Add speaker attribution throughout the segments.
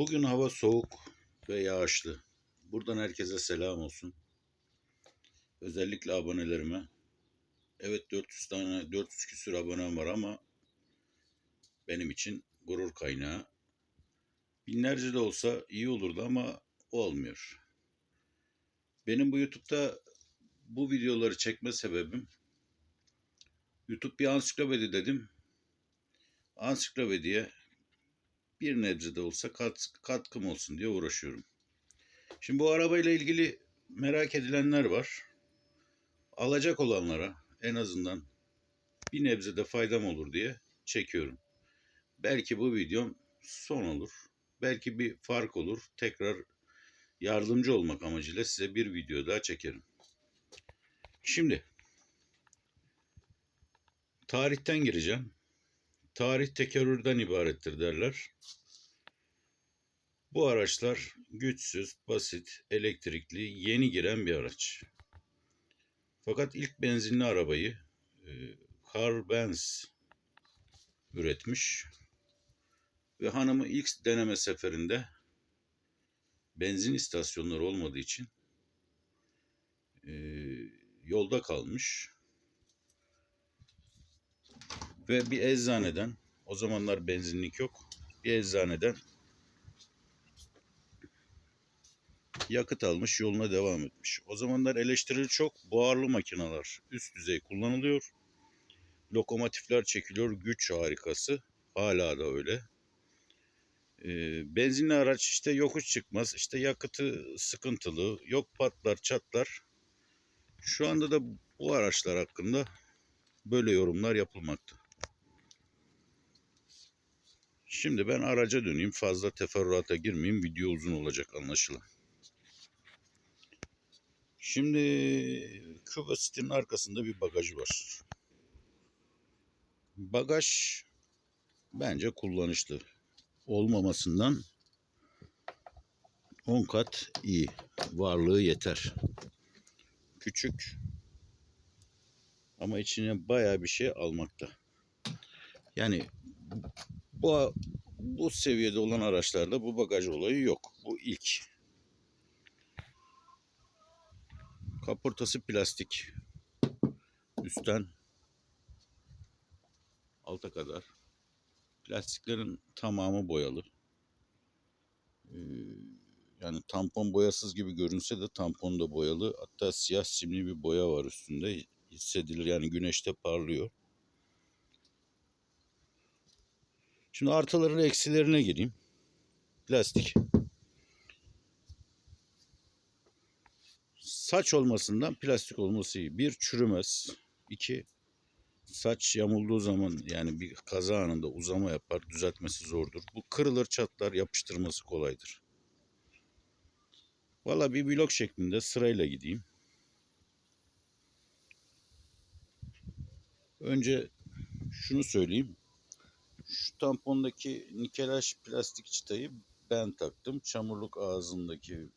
Speaker 1: Bugün hava soğuk ve yağışlı. Buradan herkese selam olsun. Özellikle abonelerime. Evet 400 tane 400 küsür abonem var ama benim için gurur kaynağı. Binlerce de olsa iyi olurdu ama olmuyor. Benim bu YouTube'da bu videoları çekme sebebim YouTube bir ansiklopedi dedim. Ansiklopediye bir nebze de olsa kat, katkım olsun diye uğraşıyorum. Şimdi bu arabayla ilgili merak edilenler var. Alacak olanlara en azından bir nebze de faydam olur diye çekiyorum. Belki bu videom son olur. Belki bir fark olur. Tekrar yardımcı olmak amacıyla size bir video daha çekerim. Şimdi tarihten gireceğim. Tarih tekerrürden ibarettir derler. Bu araçlar güçsüz, basit, elektrikli, yeni giren bir araç. Fakat ilk benzinli arabayı e, Carl Benz üretmiş ve hanımı ilk deneme seferinde benzin istasyonları olmadığı için e, yolda kalmış ve bir eczaneden o zamanlar benzinlik yok bir eczaneden yakıt almış yoluna devam etmiş. O zamanlar eleştiri çok buharlı makineler üst düzey kullanılıyor. Lokomotifler çekiliyor güç harikası hala da öyle. E, benzinli araç işte yokuş çıkmaz işte yakıtı sıkıntılı yok patlar çatlar. Şu anda da bu araçlar hakkında böyle yorumlar yapılmakta. Şimdi ben araca döneyim. Fazla teferruata girmeyeyim. Video uzun olacak anlaşılan. Şimdi Curiosity'nin arkasında bir bagajı var. Bagaj bence kullanışlı. Olmamasından 10 kat iyi. Varlığı yeter. Küçük ama içine bayağı bir şey almakta. Yani bu bu seviyede olan araçlarda bu bagaj olayı yok. Bu ilk. Kaportası plastik. Üstten alta kadar. Plastiklerin tamamı boyalı. Ee, yani tampon boyasız gibi görünse de tampon da boyalı. Hatta siyah simli bir boya var üstünde. Hissedilir yani güneşte parlıyor. Şimdi artıların eksilerine gireyim. Plastik. Saç olmasından plastik olması iyi. Bir çürümez. İki saç yamulduğu zaman yani bir kaza anında uzama yapar. Düzeltmesi zordur. Bu kırılır çatlar yapıştırması kolaydır. Valla bir blok şeklinde sırayla gideyim. Önce şunu söyleyeyim. Şu tampondaki nikelaj plastik çıtayı ben taktım. Çamurluk ağzındaki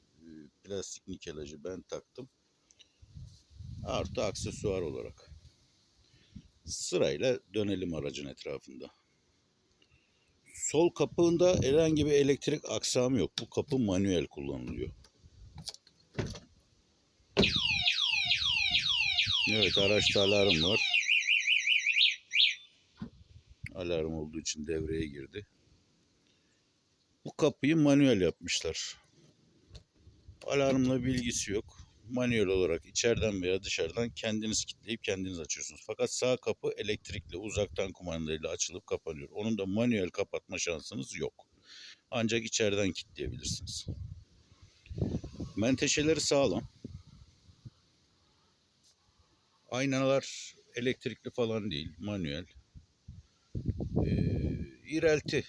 Speaker 1: plastik nikelajı ben taktım. Artı aksesuar olarak. Sırayla dönelim aracın etrafında. Sol kapağında herhangi bir elektrik aksamı yok. Bu kapı manuel kullanılıyor. Evet araçta alarm var. Alarm olduğu için devreye girdi. Bu kapıyı manuel yapmışlar. Alarmla bilgisi yok. Manuel olarak içeriden veya dışarıdan kendiniz kilitleyip kendiniz açıyorsunuz. Fakat sağ kapı elektrikli uzaktan kumandayla açılıp kapanıyor. Onun da manuel kapatma şansınız yok. Ancak içeriden kilitleyebilirsiniz. Menteşeleri sağlam. Aynalar elektrikli falan değil, manuel. Ee, iğrelti.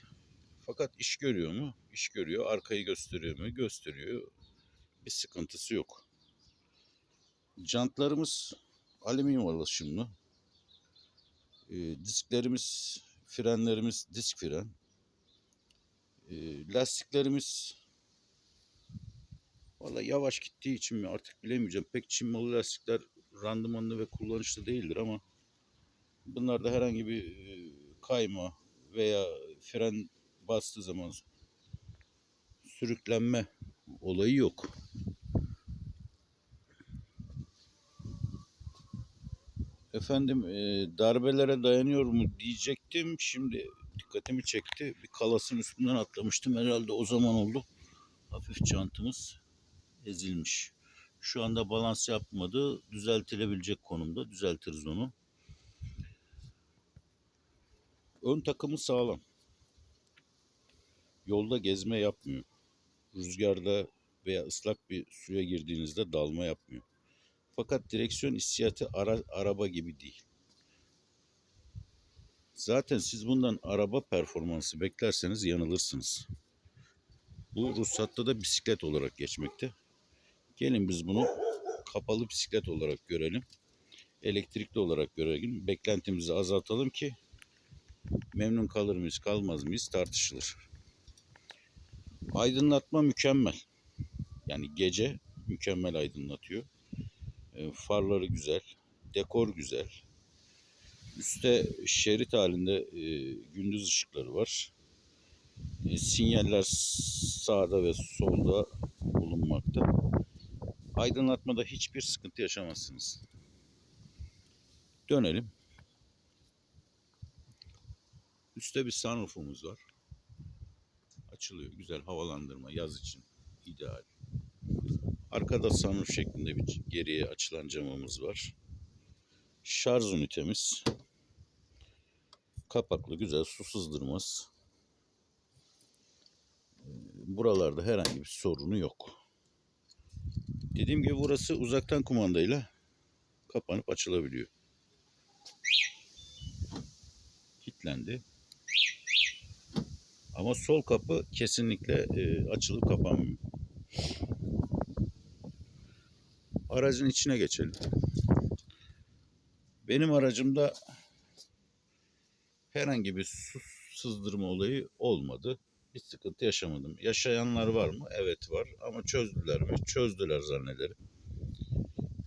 Speaker 1: Fakat iş görüyor mu? İş görüyor. Arkayı gösteriyor mu? Gösteriyor. Bir sıkıntısı yok. Jantlarımız alüminyum alaşımlı. Ee, disklerimiz, frenlerimiz disk fren. Ee, lastiklerimiz Valla yavaş gittiği için mi artık bilemeyeceğim. Pek Çin malı lastikler randımanlı ve kullanışlı değildir ama bunlarda herhangi bir e, kayma veya fren bastığı zaman sürüklenme olayı yok. Efendim e, darbelere dayanıyor mu diyecektim. Şimdi dikkatimi çekti. Bir kalasın üstünden atlamıştım. Herhalde o zaman oldu. Hafif çantımız ezilmiş. Şu anda balans yapmadı. Düzeltilebilecek konumda. Düzeltiriz onu. Ön takımı sağlam. Yolda gezme yapmıyor. Rüzgarda veya ıslak bir suya girdiğinizde dalma yapmıyor. Fakat direksiyon hissiyatı ara, araba gibi değil. Zaten siz bundan araba performansı beklerseniz yanılırsınız. Bu ruhsatta da bisiklet olarak geçmekte. Gelin biz bunu kapalı bisiklet olarak görelim. Elektrikli olarak görelim. Beklentimizi azaltalım ki memnun kalır mıyız kalmaz mıyız tartışılır. Aydınlatma mükemmel. Yani gece mükemmel aydınlatıyor. E, farları güzel. Dekor güzel. Üste şerit halinde e, gündüz ışıkları var. E, sinyaller sağda ve solda bulunmakta. Aydınlatmada hiçbir sıkıntı yaşamazsınız. Dönelim. Üste bir sunroofumuz var. Açılıyor. Güzel havalandırma yaz için ideal. Arkada sunroof şeklinde bir geriye açılan camımız var. Şarj ünitemiz. Kapaklı güzel su sızdırmaz. Buralarda herhangi bir sorunu yok. Dediğim gibi burası uzaktan kumandayla kapanıp açılabiliyor. Kilitlendi. Ama sol kapı kesinlikle e, açılıp kapanmıyor. Aracın içine geçelim. Benim aracımda herhangi bir su sızdırma olayı olmadı. Bir sıkıntı yaşamadım. Yaşayanlar var mı? Evet var. Ama çözdüler mi? Çözdüler zannederim.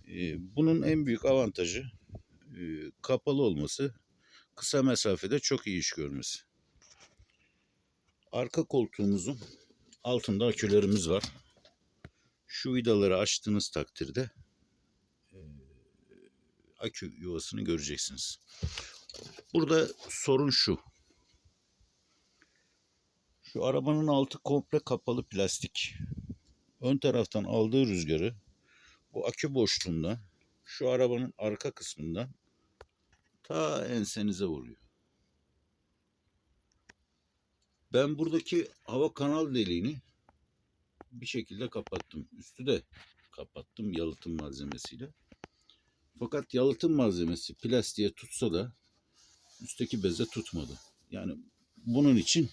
Speaker 1: Ee, bunun en büyük avantajı e, kapalı olması, kısa mesafede çok iyi iş görmesi. Arka koltuğumuzun altında akülerimiz var. Şu vidaları açtığınız takdirde e, akü yuvasını göreceksiniz. Burada sorun şu. Şu arabanın altı komple kapalı plastik. Ön taraftan aldığı rüzgarı bu akü boşluğundan şu arabanın arka kısmından ta ensenize vuruyor. Ben buradaki hava kanal deliğini bir şekilde kapattım. Üstü de kapattım yalıtım malzemesiyle. Fakat yalıtım malzemesi plastiğe tutsa da üstteki beze tutmadı. Yani bunun için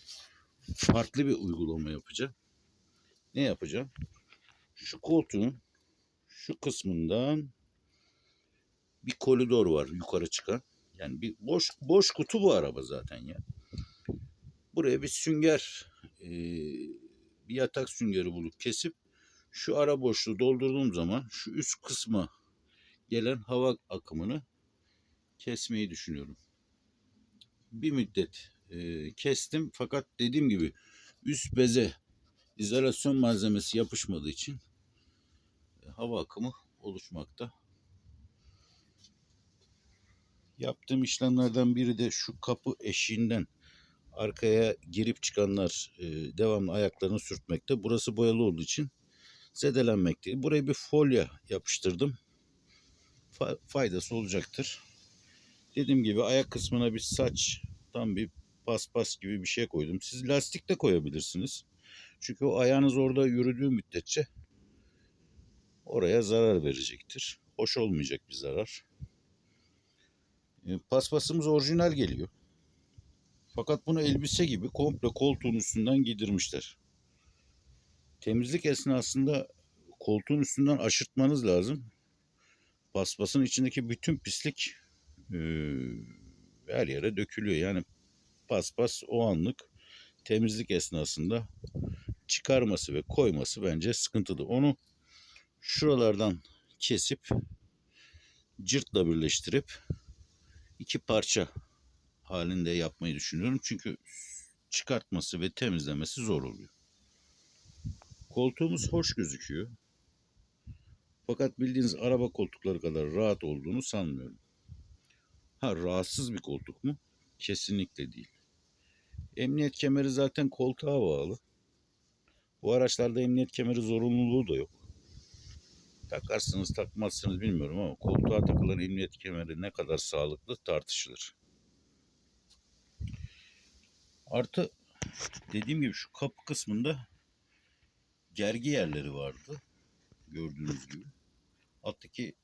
Speaker 1: farklı bir uygulama yapacağım. Ne yapacağım? Şu koltuğun şu kısmından bir koridor var yukarı çıkan. Yani bir boş boş kutu bu araba zaten ya. Buraya bir sünger e, bir yatak süngeri bulup kesip şu ara boşluğu doldurduğum zaman şu üst kısma gelen hava akımını kesmeyi düşünüyorum. Bir müddet e, kestim fakat dediğim gibi üst beze izolasyon malzemesi yapışmadığı için e, hava akımı oluşmakta. Yaptığım işlemlerden biri de şu kapı eşiğinden arkaya girip çıkanlar e, devamlı ayaklarını sürtmekte. Burası boyalı olduğu için zedelenmekte. Buraya bir folya yapıştırdım. Fa- faydası olacaktır. Dediğim gibi ayak kısmına bir saç tam bir paspas gibi bir şey koydum. Siz lastik de koyabilirsiniz. Çünkü o ayağınız orada yürüdüğü müddetçe oraya zarar verecektir. Hoş olmayacak bir zarar. E, paspasımız orijinal geliyor. Fakat bunu elbise gibi komple koltuğun üstünden giydirmişler. Temizlik esnasında koltuğun üstünden aşırtmanız lazım. Paspasın içindeki bütün pislik e, her yere dökülüyor. Yani paspas o anlık temizlik esnasında çıkarması ve koyması bence sıkıntılı. Onu şuralardan kesip cırtla birleştirip iki parça halinde yapmayı düşünüyorum. Çünkü çıkartması ve temizlemesi zor oluyor. Koltuğumuz hoş gözüküyor. Fakat bildiğiniz araba koltukları kadar rahat olduğunu sanmıyorum. Ha rahatsız bir koltuk mu? Kesinlikle değil. Emniyet kemeri zaten koltuğa bağlı. Bu araçlarda emniyet kemeri zorunluluğu da yok. Takarsınız takmazsınız bilmiyorum ama koltuğa takılan emniyet kemeri ne kadar sağlıklı tartışılır. Artı dediğim gibi şu kapı kısmında gergi yerleri vardı. Gördüğünüz gibi. Alttaki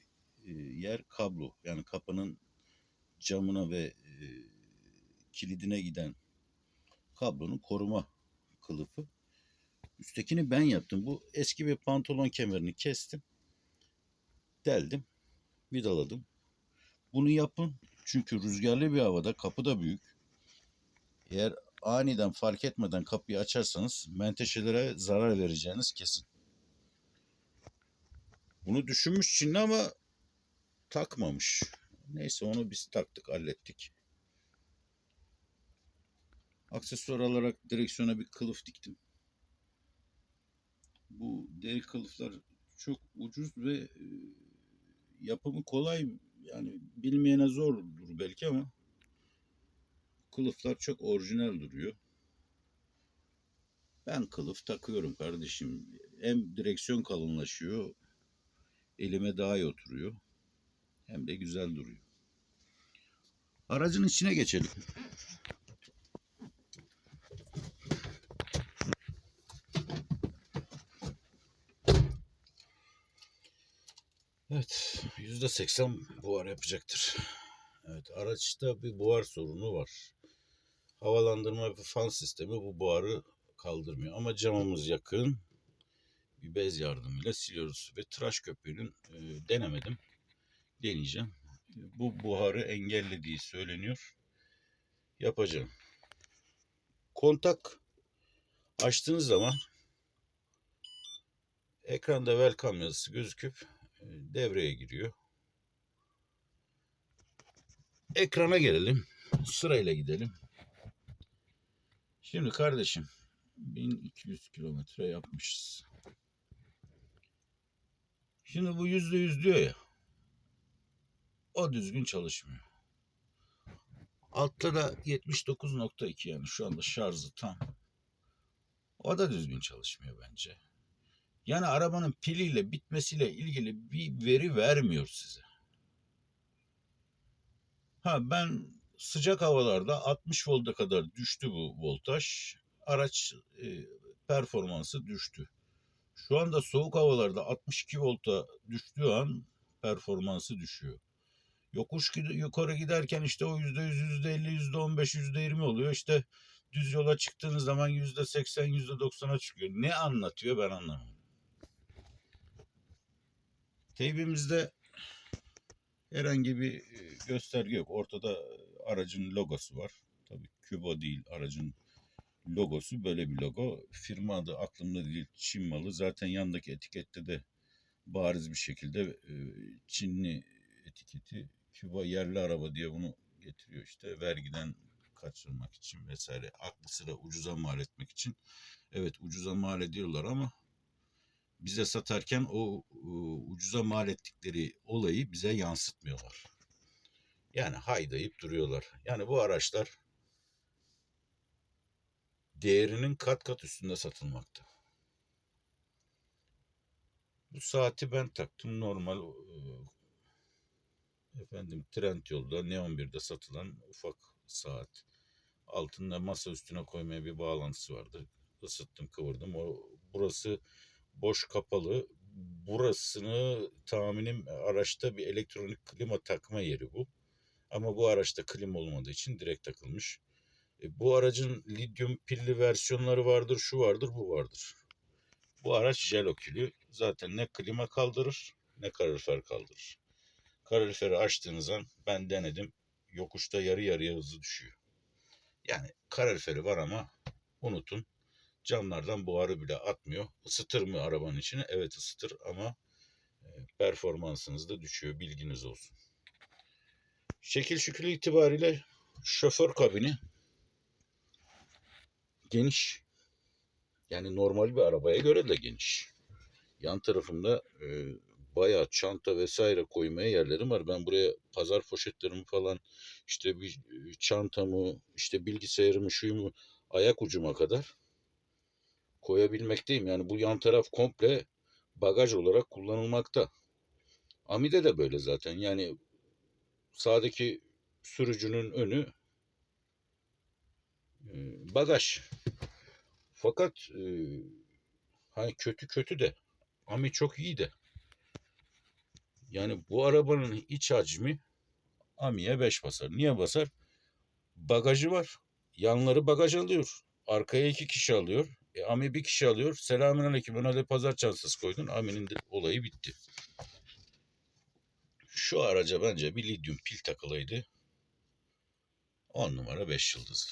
Speaker 1: e, yer kablo. Yani kapının camına ve e, kilidine giden kablonun koruma kılıfı. Üsttekini ben yaptım. Bu eski bir pantolon kemerini kestim. Deldim. Vidaladım. Bunu yapın. Çünkü rüzgarlı bir havada kapı da büyük. Eğer aniden fark etmeden kapıyı açarsanız menteşelere zarar vereceğiniz kesin. Bunu düşünmüş Çinli ama takmamış. Neyse onu biz taktık hallettik. Aksesuar olarak direksiyona bir kılıf diktim. Bu deri kılıflar çok ucuz ve e, yapımı kolay. Yani bilmeyene zordur belki ama kılıflar çok orijinal duruyor. Ben kılıf takıyorum kardeşim. Hem direksiyon kalınlaşıyor, elime daha iyi oturuyor. Hem de güzel duruyor. Aracın içine geçelim. Evet, yüzde seksen buhar yapacaktır. Evet, araçta bir buhar sorunu var. Havalandırma ve fan sistemi bu buharı kaldırmıyor. Ama camımız yakın. Bir bez yardımıyla siliyoruz. Ve tıraş köpüğünün e, denemedim. Deneyeceğim. Bu buharı engellediği söyleniyor. Yapacağım. Kontak açtığınız zaman ekranda welcome yazısı gözüküp e, devreye giriyor. Ekrana gelelim. Sırayla gidelim. Şimdi kardeşim 1200 kilometre yapmışız. Şimdi bu yüzde yüz diyor ya. O düzgün çalışmıyor. Altta da 79.2 yani şu anda şarjı tam. O da düzgün çalışmıyor bence. Yani arabanın piliyle bitmesiyle ilgili bir veri vermiyor size. Ha ben sıcak havalarda 60 volta kadar düştü bu voltaj. Araç e, performansı düştü. Şu anda soğuk havalarda 62 volta düştüğü an performansı düşüyor. Yokuş yukarı giderken işte o yüzde yüz, yüzde elli, yüzde on beş, yüzde yirmi oluyor. İşte düz yola çıktığınız zaman yüzde seksen, yüzde doksana çıkıyor. Ne anlatıyor ben anlamadım. Teybimizde herhangi bir e, gösterge yok. Ortada aracın logosu var. Tabii Kübo değil aracın logosu böyle bir logo. Firma adı aklımda değil Çin malı. Zaten yandaki etikette de bariz bir şekilde e, Çinli etiketi Küba yerli araba diye bunu getiriyor işte vergiden kaçırmak için vesaire. Aklı sıra ucuza mal etmek için. Evet ucuza mal ediyorlar ama bize satarken o e, ucuza mal ettikleri olayı bize yansıtmıyorlar. Yani haydayıp duruyorlar. Yani bu araçlar değerinin kat kat üstünde satılmakta. Bu saati ben taktım normal e, efendim Trendyol'da Neon 1'de satılan ufak saat. Altında masa üstüne koymaya bir bağlantısı vardı. Isıttım kıvırdım. O burası boş kapalı. Burasını tahminim araçta bir elektronik klima takma yeri bu. Ama bu araçta klima olmadığı için direkt takılmış. E, bu aracın lityum pilli versiyonları vardır, şu vardır, bu vardır. Bu araç jel okülü. Zaten ne klima kaldırır ne kalorifer kaldırır. Kaloriferi açtığınız an ben denedim. Yokuşta yarı yarıya hızlı düşüyor. Yani kaloriferi var ama unutun. Camlardan buharı bile atmıyor. Isıtır mı arabanın içine? Evet ısıtır ama e, performansınız da düşüyor. Bilginiz olsun. Şekil şükür itibariyle şoför kabini geniş. Yani normal bir arabaya göre de geniş. Yan tarafımda e, bayağı çanta vesaire koymaya yerlerim var. Ben buraya pazar poşetlerimi falan işte bir e, çantamı işte bilgisayarımı şuyumu ayak ucuma kadar koyabilmekteyim. Yani bu yan taraf komple bagaj olarak kullanılmakta. Amide de böyle zaten. Yani sağdaki sürücünün önü e, bagaj. Fakat e, hani kötü kötü de Ami çok iyi de. Yani bu arabanın iç hacmi Ami'ye 5 basar. Niye basar? Bagajı var. Yanları bagaj alıyor. Arkaya iki kişi alıyor. E, Ami bir kişi alıyor. Selamünaleyküm. Ona da pazar çantası koydun.Ami'nin de olayı bitti. Şu araca bence bir lityum pil takılıydı. 10 numara 5 yıldızlı.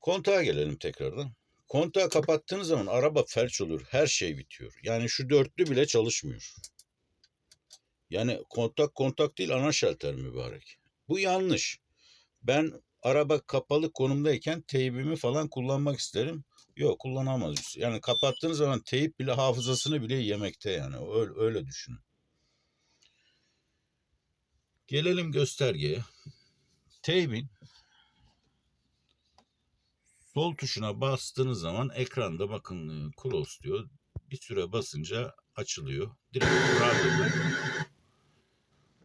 Speaker 1: Kontağa gelelim tekrardan. Kontağı kapattığınız zaman araba felç olur. Her şey bitiyor. Yani şu dörtlü bile çalışmıyor. Yani kontak kontak değil ana şalter mübarek. Bu yanlış. Ben araba kapalı konumdayken teybimi falan kullanmak isterim. Yok kullanamaz. Yani kapattığınız zaman teyip bile hafızasını bile yemekte yani. Öyle, öyle düşünün. Gelelim göstergeye. Teybin sol tuşuna bastığınız zaman ekranda bakın e, close diyor. Bir süre basınca açılıyor. Direkt radyoda.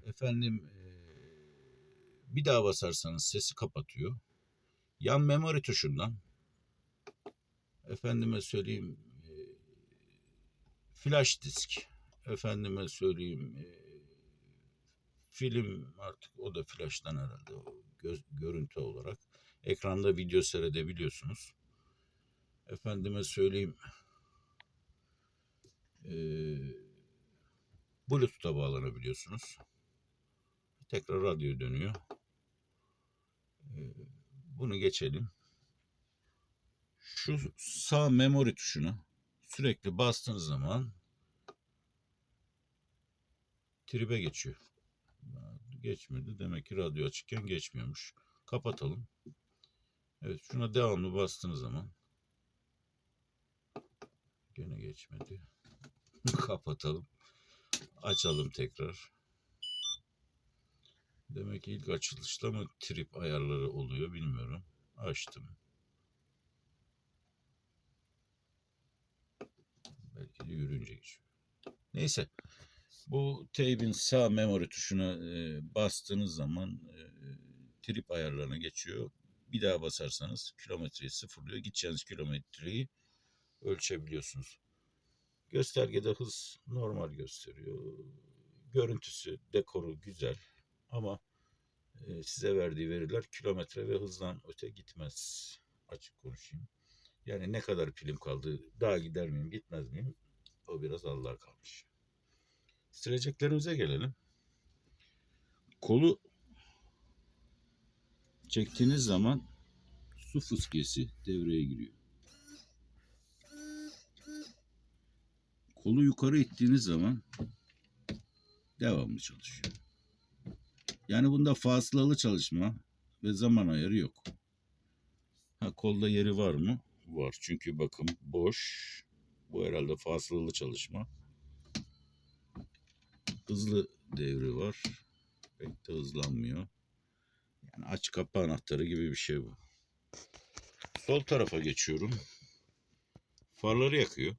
Speaker 1: Efendim e, bir daha basarsanız sesi kapatıyor. Yan memory tuşundan efendime söyleyeyim e, flash disk efendime söyleyeyim film artık o da flash'tan herhalde göz, görüntü olarak ekranda video seyredebiliyorsunuz. Efendime söyleyeyim e, Bluetooth'a bağlanabiliyorsunuz. Tekrar radyo dönüyor. E, bunu geçelim. Şu sağ memory tuşuna sürekli bastığınız zaman tribe geçiyor. Geçmedi. Demek ki radyo açıkken geçmiyormuş. Kapatalım. Evet şuna devamlı bastığınız zaman gene geçmedi. Kapatalım. Açalım tekrar. Demek ki ilk açılışta mı trip ayarları oluyor bilmiyorum. Açtım. Belki de yürüyünce geçiyor. Neyse. Bu teybin sağ memory tuşuna e, bastığınız zaman e, trip ayarlarına geçiyor. Bir daha basarsanız kilometreyi sıfırlıyor. Gideceğiniz kilometreyi ölçebiliyorsunuz. Göstergede hız normal gösteriyor. Görüntüsü, dekoru güzel. Ama e, size verdiği veriler kilometre ve hızdan öte gitmez. Açık konuşayım. Yani ne kadar pilim kaldı, daha gider miyim, gitmez miyim? O biraz Allah'a kalmış. Sileceklerimize gelelim. Kolu çektiğiniz zaman su fıskiyesi devreye giriyor. Kolu yukarı ittiğiniz zaman devamlı çalışıyor. Yani bunda fasılalı çalışma ve zaman ayarı yok. Ha kolda yeri var mı? Var. Çünkü bakın boş. Bu herhalde fasılalı çalışma. Hızlı devri var. Pek de hızlanmıyor. Yani aç kapı anahtarı gibi bir şey bu. Sol tarafa geçiyorum. Farları yakıyor.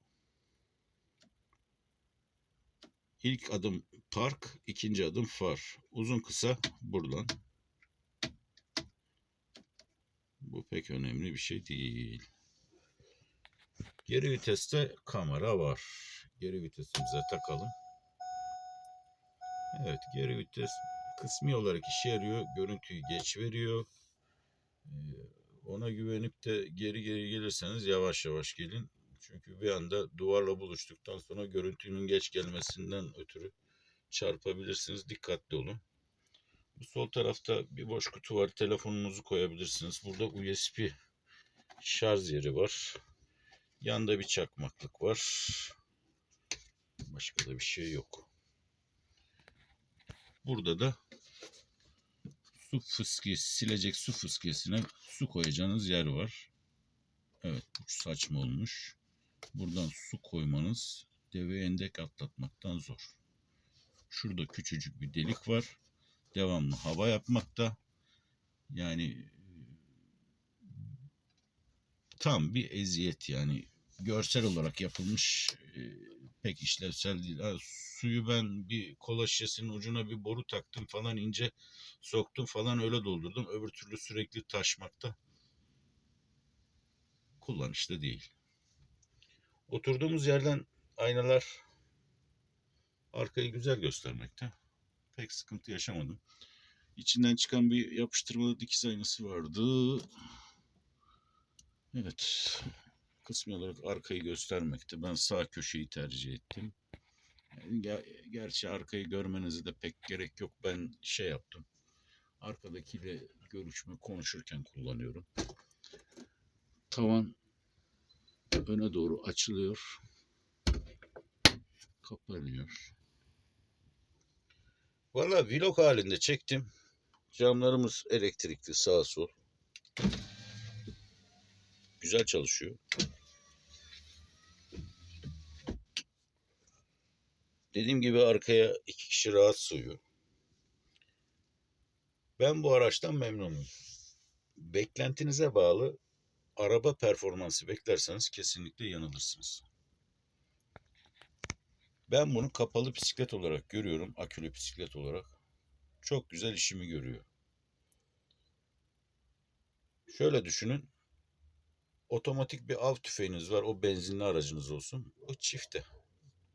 Speaker 1: İlk adım park, ikinci adım far. Uzun kısa buradan. Bu pek önemli bir şey değil. Geri viteste kamera var. Geri vitesimize takalım. Evet geri vites kısmi olarak işe yarıyor. Görüntüyü geç veriyor. Ee, ona güvenip de geri geri gelirseniz yavaş yavaş gelin. Çünkü bir anda duvarla buluştuktan sonra görüntünün geç gelmesinden ötürü çarpabilirsiniz. Dikkatli olun. Bu sol tarafta bir boş kutu var. Telefonunuzu koyabilirsiniz. Burada USB şarj yeri var. Yanda bir çakmaklık var. Başka da bir şey yok. Burada da su fıskiyesi, silecek su fıskiyesine su koyacağınız yer var. Evet bu saçma olmuş. Buradan su koymanız deve endek atlatmaktan zor. Şurada küçücük bir delik var. Devamlı hava yapmakta. Yani e, tam bir eziyet yani görsel olarak yapılmış e, pek işlevsel değil. Ha, suyu ben bir kola şişesinin ucuna bir boru taktım falan ince soktum falan öyle doldurdum. Öbür türlü sürekli taşmakta kullanışlı değil. Oturduğumuz yerden aynalar arkayı güzel göstermekte. Pek sıkıntı yaşamadım. İçinden çıkan bir yapıştırmalı dikiz aynası vardı. Evet. Kısmi olarak arkayı göstermekte. Ben sağ köşeyi tercih ettim. Gerçi arkayı görmenize de pek gerek yok. Ben şey yaptım. Arkadakiyle görüşme konuşurken kullanıyorum. Tavan öne doğru açılıyor. Kapanıyor. Valla vlog halinde çektim. Camlarımız elektrikli sağ sol. Güzel çalışıyor. Dediğim gibi arkaya iki kişi rahat sığıyor. Ben bu araçtan memnunum. Beklentinize bağlı araba performansı beklerseniz kesinlikle yanılırsınız. Ben bunu kapalı bisiklet olarak görüyorum, akülü bisiklet olarak. Çok güzel işimi görüyor. Şöyle düşünün. Otomatik bir av tüfeğiniz var. O benzinli aracınız olsun. O çifte.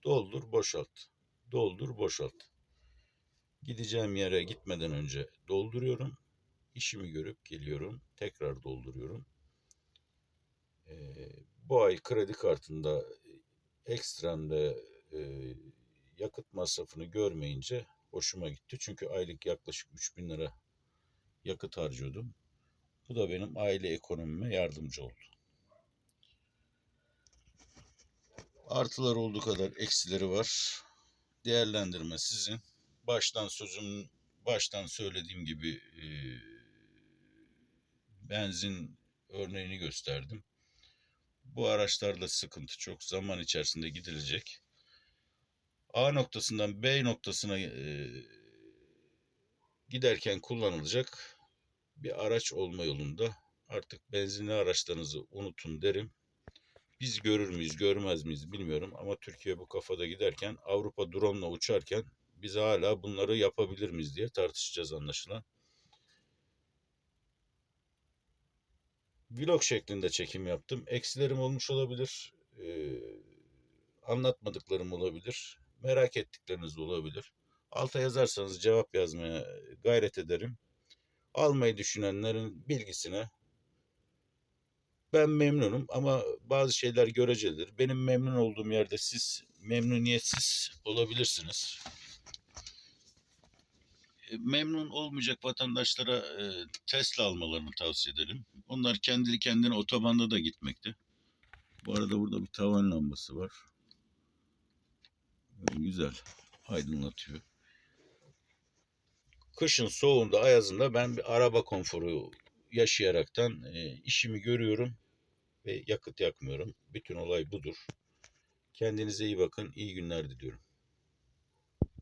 Speaker 1: Doldur, boşalt. Doldur, boşalt. Gideceğim yere gitmeden önce dolduruyorum. İşimi görüp geliyorum. Tekrar dolduruyorum. Ee, bu ay kredi kartında ekstremde e, yakıt masrafını görmeyince hoşuma gitti. Çünkü aylık yaklaşık 3000 lira yakıt harcıyordum. Bu da benim aile ekonomime yardımcı oldu. Artılar olduğu kadar eksileri var. Değerlendirme sizin. Baştan sözüm, baştan söylediğim gibi e, benzin örneğini gösterdim. Bu araçlarda sıkıntı çok. Zaman içerisinde gidilecek. A noktasından B noktasına e, giderken kullanılacak bir araç olma yolunda. Artık benzinli araçlarınızı unutun derim. Biz görür müyüz, görmez miyiz bilmiyorum ama Türkiye bu kafada giderken Avrupa drone'la uçarken biz hala bunları yapabilir miyiz diye tartışacağız anlaşılan. Vlog şeklinde çekim yaptım. Eksilerim olmuş olabilir. Ee, anlatmadıklarım olabilir. Merak ettikleriniz olabilir. Alta yazarsanız cevap yazmaya gayret ederim. Almayı düşünenlerin bilgisine ben memnunum ama bazı şeyler görecelidir. Benim memnun olduğum yerde siz memnuniyetsiz olabilirsiniz. E, Memnun olmayacak vatandaşlara e, Tesla almalarını tavsiye edelim. Onlar kendini kendine otobanda da gitmekte. Bu arada burada bir tavan lambası var. Güzel aydınlatıyor. Kışın soğuğunda ayazında ben bir araba konforu yaşayaraktan e, işimi görüyorum ve yakıt yakmıyorum. Bütün olay budur. Kendinize iyi bakın. iyi günler diliyorum.